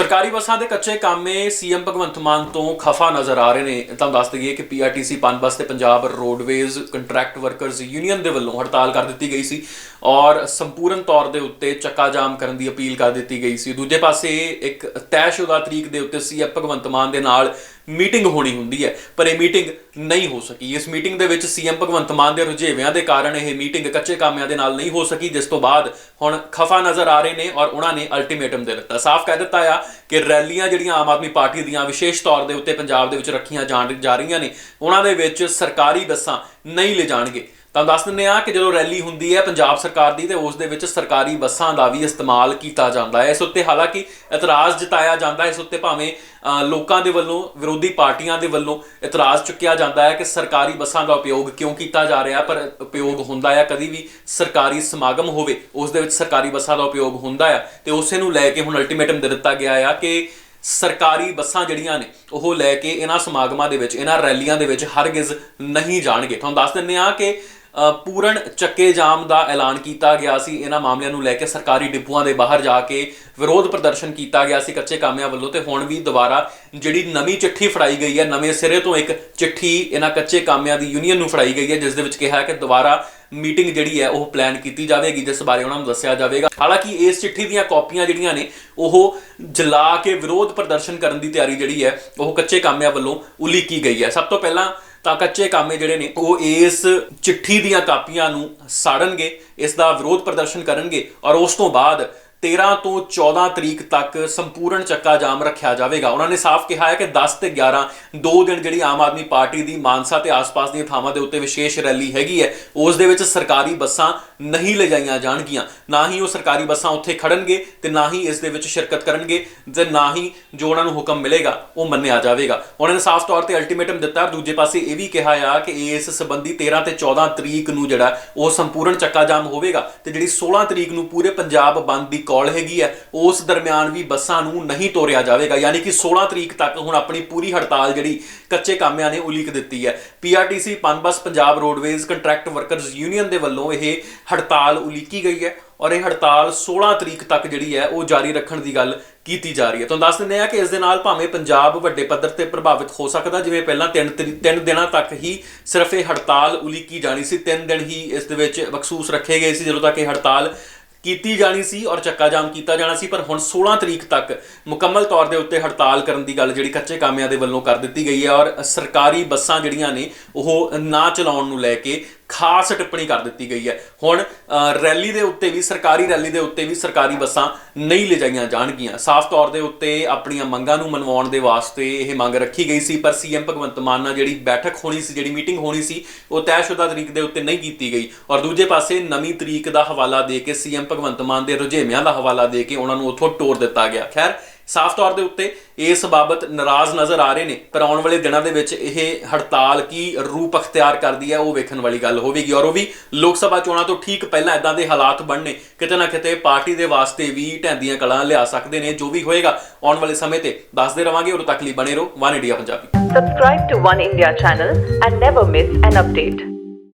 ਸਰਕਾਰੀ ਬੱਸਾਂ ਦੇ ਕੱਚੇ ਕਾਮੇ ਸੀਐਮ ਭਗਵੰਤ ਮਾਨ ਤੋਂ ਖਫਾ ਨਜ਼ਰ ਆ ਰਹੇ ਨੇ। ਤੁਹਾਨੂੰ ਦੱਸ ਦਈਏ ਕਿ ਪੀਆਰਟੀਸੀ ਪਨ ਬੱਸ ਤੇ Punjab roadways contract workers union ਦੇ ਵੱਲੋਂ ਹੜਤਾਲ ਕਰ ਦਿੱਤੀ ਗਈ ਸੀ ਔਰ ਸੰਪੂਰਨ ਤੌਰ ਦੇ ਉੱਤੇ ਚੱਕਾ ਜਾਮ ਕਰਨ ਦੀ ਅਪੀਲ ਕਰ ਦਿੱਤੀ ਗਈ ਸੀ। ਦੂਜੇ ਪਾਸੇ ਇੱਕ ਤੈਅਸ਼ੁਦਾ ਤਰੀਕ ਦੇ ਉੱਤੇ ਸੀਐਮ ਭਗਵੰਤ ਮਾਨ ਦੇ ਨਾਲ ਮੀਟਿੰਗ ਹੋਣੀ ਹੁੰਦੀ ਹੈ, ਪਰ ਇਹ ਮੀਟਿੰਗ ਨਹੀਂ ਹੋ ਸਕੀ। ਇਸ ਮੀਟਿੰਗ ਦੇ ਵਿੱਚ ਸੀਐਮ ਭਗਵੰਤ ਮਾਨ ਦੇ ਰੁਝੇਵਿਆਂ ਦੇ ਕਾਰਨ ਇਹ ਮੀਟਿੰਗ ਕੱਚੇ ਕਾਮਿਆਂ ਦੇ ਨਾਲ ਨਹੀਂ ਹੋ ਸਕੀ, ਜਿਸ ਤੋਂ ਬਾਅਦ ਹੁਣ ਖਫਾ ਨਜ਼ਰ ਆ ਰਹੇ ਨੇ ਔਰ ਉਹਨਾਂ ਨੇ ਅਲਟੀਮੇਟਮ ਦੇ ਦਿੱਤਾ। ਸਾਫ਼ ਕਹਿ ਦਿੱਤਾ ਆ ਕਿ ਰੈਲੀਆਂ ਜਿਹੜੀਆਂ ਆਮ ਆਦਮੀ ਪਾਰਟੀ ਦੀਆਂ ਵਿਸ਼ੇਸ਼ ਤੌਰ ਦੇ ਉੱਤੇ ਪੰਜਾਬ ਦੇ ਵਿੱਚ ਰੱਖੀਆਂ ਜਾਣ ਜਾ ਰਹੀਆਂ ਨੇ, ਉਹਨਾਂ ਦੇ ਵਿੱਚ ਸਰਕਾਰੀ ਬੱਸਾਂ ਨਹੀਂ ਲੈ ਜਾਣਗੇ ਤਾਂ ਦੱਸ ਦਿੰਦੇ ਆ ਕਿ ਜਦੋਂ ਰੈਲੀ ਹੁੰਦੀ ਹੈ ਪੰਜਾਬ ਸਰਕਾਰ ਦੀ ਤੇ ਉਸ ਦੇ ਵਿੱਚ ਸਰਕਾਰੀ ਬੱਸਾਂ ਦਾ ਵੀ ਇਸਤੇਮਾਲ ਕੀਤਾ ਜਾਂਦਾ ਹੈ। ਇਸ ਉੱਤੇ ਹਾਲਾਂਕਿ ਇਤਰਾਜ਼ ਜਤਾਇਆ ਜਾਂਦਾ ਹੈ, ਇਸ ਉੱਤੇ ਭਾਵੇਂ ਲੋਕਾਂ ਦੇ ਵੱਲੋਂ, ਵਿਰੋਧੀ ਪਾਰਟੀਆਂ ਦੇ ਵੱਲੋਂ ਇਤਰਾਜ਼ ਚੁੱਕਿਆ ਜਾਂਦਾ ਹੈ ਕਿ ਸਰਕਾਰੀ ਬੱਸਾਂ ਦਾ ਉਪਯੋਗ ਕਿਉਂ ਕੀਤਾ ਜਾ ਰਿਹਾ, ਪਰ ਉਪਯੋਗ ਹੁੰਦਾ ਹੈ, ਕਦੀ ਵੀ ਸਰਕਾਰੀ ਸਮਾਗਮ ਹੋਵੇ, ਉਸ ਦੇ ਵਿੱਚ ਸਰਕਾਰੀ ਬੱਸਾਂ ਦਾ ਉਪਯੋਗ ਹੁੰਦਾ ਹੈ। ਤੇ ਉਸੇ ਨੂੰ ਲੈ ਕੇ ਹੁਣ ਅਲਟੀਮੇਟਮ ਦੇ ਦਿੱਤਾ ਗਿਆ ਆ ਕਿ ਸਰਕਾਰੀ ਬੱਸਾਂ ਜਿਹੜੀਆਂ ਨੇ, ਉਹ ਲੈ ਕੇ ਇਹਨਾਂ ਸਮਾਗਮਾਂ ਦੇ ਵਿੱਚ, ਇਹਨਾਂ ਰੈਲੀਆਂ ਦੇ ਵਿੱਚ ਹਰਗਿਜ਼ ਨਹੀਂ ਜਾਣਗੇ। ਤੁਹਾਨੂੰ ਦੱਸ ਦਿੰਦੇ ਆ ਕਿ ਪੂਰਨ ਚੱਕੇ ਜਾਮ ਦਾ ਐਲਾਨ ਕੀਤਾ ਗਿਆ ਸੀ। ਇਹਨਾਂ ਮਾਮਲਿਆਂ ਨੂੰ ਲੈ ਕੇ ਸਰਕਾਰੀ ਡਿਪੂਆਂ ਦੇ ਬਾਹਰ ਜਾ ਕੇ ਵਿਰੋਧ ਪ੍ਰਦਰਸ਼ਨ ਕੀਤਾ ਗਿਆ ਸੀ ਕੱਚੇ ਕਾਮਿਆਂ ਵੱਲੋਂ ਤੇ ਹੁਣ ਵੀ ਦੁਬਾਰਾ ਜਿਹੜੀ ਨਵੀਂ ਚਿੱਠੀ ਫੜਾਈ ਗਈ ਹੈ, ਨਵੇਂ ਸਿਰੇ ਤੋਂ ਇੱਕ ਚਿੱਠੀ ਇਹਨਾਂ ਕੱਚੇ ਕਾਮਿਆਂ ਦੀ ਯੂਨੀਅਨ ਨੂੰ ਫੜਾਈ ਗਈ ਹੈ, ਜਿਸ ਦੇ ਵਿੱਚ ਕਿਹਾ ਕਿ ਦੁਬਾਰਾ ਮੀਟਿੰਗ ਜਿਹੜੀ ਹੈ ਉਹ ਪਲਾਨ ਕੀਤੀ ਜਾਵੇਗੀ, ਜਿਸ ਬਾਰੇ ਉਹਨਾਂ ਨੂੰ ਦੱਸਿਆ ਜਾਵੇਗਾ। ਹਾਲਾਂਕਿ ਇਸ ਚਿੱਠੀ ਦੀਆਂ ਕਾਪੀਆਂ ਜਿਹੜੀਆਂ ਨੇ, ਉਹ ਜਲਾ ਕੇ ਵਿਰੋਧ ਪ੍ਰਦਰਸ਼ਨ ਕਰਨ ਦੀ ਤਿਆਰੀ ਜਿਹੜੀ ਹੈ, ਉਹ ਕੱਚੇ ਕਾਮਿਆਂ ਵੱਲੋਂ ਉਲੀਕੀ ਗਈ ਹੈ। ਸਭ ਤੋਂ ਪਹਿਲਾਂ ਤਾਂ ਕੱਚੇ ਕਾਮੇ ਜਿਹੜੇ ਨੇ, ਉਹ ਇਸ ਚਿੱਠੀ ਦੀਆਂ ਕਾਪੀਆਂ ਨੂੰ ਸਾੜਨਗੇ, ਇਸ ਦਾ ਵਿਰੋਧ ਪ੍ਰਦਰਸ਼ਨ ਕਰਨਗੇ ਔਰ ਉਸ ਤੋਂ ਬਾਅਦ 13 ਤੋਂ 14 ਤਰੀਕ ਤੱਕ ਸੰਪੂਰਨ ਚੱਕਾ ਜਾਮ ਰੱਖਿਆ ਜਾਵੇਗਾ। ਉਹਨਾਂ ਨੇ ਸਾਫ਼ ਕਿਹਾ ਹੈ ਕਿ 10 ਤੇ 11 ਦੋ ਦਿਨ ਜਿਹੜੀ ਆਮ ਆਦਮੀ ਪਾਰਟੀ ਦੀ ਮਾਨਸਾ ਤੇ ਆਸ-ਪਾਸ ਦੀਆਂ ਥਾਵਾਂ ਦੇ ਉੱਤੇ ਵਿਸ਼ੇਸ਼ ਰੈਲੀ ਹੈਗੀ ਹੈ, ਉਸ ਦੇ ਵਿੱਚ ਸਰਕਾਰੀ ਬੱਸਾਂ ਨਹੀਂ ਲਿਜਾਈਆਂ ਜਾਣਗੀਆਂ। ਨਾ ਹੀ ਉਹ ਸਰਕਾਰੀ ਬੱਸਾਂ ਉੱਥੇ ਖੜਨਗੇ ਤੇ ਨਾ ਹੀ ਇਸ ਦੇ ਵਿੱਚ ਸ਼ਿਰਕਤ ਕਰਨਗੇ ਤੇ ਨਾ ਹੀ ਜੋ ਉਹਨਾਂ ਨੂੰ ਹੁਕਮ ਮਿਲੇਗਾ, ਉਹ ਮੰਨਿਆ ਜਾਵੇਗਾ। ਉਹਨਾਂ ਨੇ ਸਾਫ਼ ਤੌਰ ਤੇ ਅਲਟੀਮੇਟਮ ਦਿੱਤਾ, ਦੂਜੇ ਪਾਸੇ ਇਹ ਵੀ ਕਿਹਾ ਆ ਕਿ ਇਸ ਸੰਬੰਧੀ 13 ਤੇ 14 ਤਰੀਕ ਨੂੰ ਜਿਹੜਾ ਉਹ ਸੰਪੂਰਨ ਚੱਕਾ ਜਾਮ ਹੋਵੇਗਾ ਤੇ ਜਿਹੜੀ 16 ਤਰੀਕ ਨੂੰ ਪੂਰੇ ਪੰਜਾਬ ਬੰਦ ਦੀ ਕਾਲ ਹੈਗੀ ਹੈ, ਉਸ ਦਰਮਿਆਨ ਵੀ ਬੱਸਾਂ ਨੂੰ ਨਹੀਂ ਤੋਰਿਆ ਜਾਵੇਗਾ। ਯਾਨੀ ਕਿ 16 ਤਰੀਕ ਤੱਕ ਹੁਣ ਆਪਣੀ ਪੂਰੀ ਹੜਤਾਲ ਜਿਹੜੀ ਕੱਚੇ ਕਾਮਿਆਂ ਨੇ ਉਲੀਕ ਦਿੱਤੀ ਹੈ। PRTC Punbus, Punjab roadways, contract workers union ਦੇ ਵੱਲੋਂ ਇਹ ਹੜਤਾਲ ਉਲੀਕੀ ਗਈ ਹੈ ਔਰ ਇਹ ਹੜਤਾਲ 16 ਤਰੀਕ ਤੱਕ ਜਿਹੜੀ ਹੈ, ਉਹ ਜਾਰੀ ਰੱਖਣ ਦੀ ਗੱਲ ਕੀਤੀ ਜਾ ਰਹੀ ਹੈ। ਤੁਹਾਨੂੰ ਦੱਸ ਦਿੰਦੇ ਆ ਕਿ ਇਸ ਦੇ ਨਾਲ ਭਾਵੇਂ ਪੰਜਾਬ ਵੱਡੇ ਪੱਧਰ ਤੇ ਪ੍ਰਭਾਵਿਤ ਹੋ ਸਕਦਾ, ਜਿਵੇਂ ਪਹਿਲਾਂ ਤਿੰਨ ਤਰੀ- ਤਿੰਨ ਦਿਨਾਂ ਤੱਕ ਹੀ ਸਿਰਫ ਇਹ ਹੜਤਾਲ ਉਲੀਕੀ ਜਾਣੀ ਸੀ, ਤਿੰਨ ਦਿਨ ਹੀ ਇਸ ਦੇ ਵਿੱਚ ਮਖਸੂਸ ਰੱਖੇ ਗਏ ਸੀ, ਜਦੋਂ ਤੱਕ ਇਹ ਹੜਤਾਲ ਕੀਤੀ ਜਾਣੀ ਸੀ ਔਰ ਚੱਕਾ ਜਾਮ ਕੀਤਾ ਜਾਣਾ ਸੀ, ਪਰ ਹੁਣ 16 ਤਰੀਕ ਤੱਕ ਮੁਕੰਮਲ ਤੌਰ ਦੇ ਉੱਤੇ ਹੜਤਾਲ ਕਰਨ ਦੀ ਗੱਲ ਜਿਹੜੀ ਕੱਚੇ ਕਾਮਿਆਂ ਦੇ ਵੱਲੋਂ ਕਰ ਦਿੱਤੀ ਗਈ ਹੈ ਔਰ ਸਰਕਾਰੀ ਬੱਸਾਂ ਜਿਹੜੀਆਂ ਨੇ ਉਹ ਨਾ ਚਲਾਉਣ ਨੂੰ ਲੈ ਕੇ ਖਾਸ ਟਿੱਪਣੀ ਕਰ ਦਿੱਤੀ ਗਈ ਹੈ। ਹੁਣ ਰੈਲੀ ਦੇ ਉੱਤੇ ਵੀ, ਸਰਕਾਰੀ ਰੈਲੀ ਦੇ ਉੱਤੇ ਵੀ ਸਰਕਾਰੀ ਬੱਸਾਂ ਨਹੀਂ ਲਿਜਾਈਆਂ ਜਾਣਗੀਆਂ। ਸਾਫ਼ ਤੌਰ ਦੇ ਉੱਤੇ ਆਪਣੀਆਂ ਮੰਗਾਂ ਨੂੰ ਮਨਵਾਉਣ ਦੇ ਵਾਸਤੇ ਇਹ ਮੰਗ ਰੱਖੀ ਗਈ ਸੀ, ਪਰ ਸੀਐਮ ਭਗਵੰਤ ਮਾਨ ਨਾਲ ਜਿਹੜੀ ਬੈਠਕ ਹੋਣੀ ਸੀ, ਜਿਹੜੀ ਮੀਟਿੰਗ ਹੋਣੀ ਸੀ, ਉਹ ਤੈਅਸ਼ੁਦਾ ਤਰੀਕ ਦੇ ਉੱਤੇ ਨਹੀਂ ਕੀਤੀ ਗਈ। ਔਰ ਦੂਜੇ ਪਾਸੇ ਨਵੀਂ ਤਰੀਕ ਦਾ ਹਵਾਲਾ ਦੇ ਕੇ ਸੀਐਮ ਭਗਵੰਤ ਮਾਨ ਦੇ ਰੁਝੇਵਿਆਂ ਦਾ ਹਵਾਲਾ ਦੇ ਕੇ ਉਹਨਾਂ ਨੂੰ ਉੱਥੋਂ ਟੋਰ ਦਿੱਤਾ ਗਿਆ। ਖੈਰ ਸਾਫ਼ ਤੌਰ ਦੇ ਉੱਤੇ ਇਸ ਬਾਬਤ ਨਾਰਾਜ਼ ਨਜ਼ਰ ਆ ਰਹੇ ਨੇ, ਪਰ ਆਉਣ ਵਾਲੇ ਦਿਨਾਂ ਦੇ ਵਿੱਚ ਇਹ ਹੜਤਾਲ ਕੀ ਰੂਪ ਅਖਤਿਆਰ ਕਰਦੀ ਹੈ, ਉਹ ਵੇਖਣ ਵਾਲੀ ਗੱਲ ਹੋਵੇਗੀ। ਔਰ ਉਹ ਵੀ ਲੋਕ ਸਭਾ ਚੋਣਾਂ ਤੋਂ ਠੀਕ ਪਹਿਲਾਂ ਇਦਾਂ ਦੇ ਹਾਲਾਤ ਬਣਨੇ, ਕਿਤੇ ਨਾ ਕਿਤੇ ਪਾਰਟੀ ਦੇ ਵਾਸਤੇ ਵੀ ਢੈਂਦੀਆਂ ਕਲਾਂ ਲਿਆ ਸਕਦੇ ਨੇ। ਜੋ ਵੀ ਹੋਏਗਾ ਆਉਣ ਵਾਲੇ ਸਮੇਂ ਤੇ ਦੱਸਦੇ ਰਵਾਂਗੇ। ਉਦੋਂ ਤੱਕ ਲਈ ਬਣੇ ਰਹੋ, One India Punjabi. Subscribe to One India channel and never miss an update.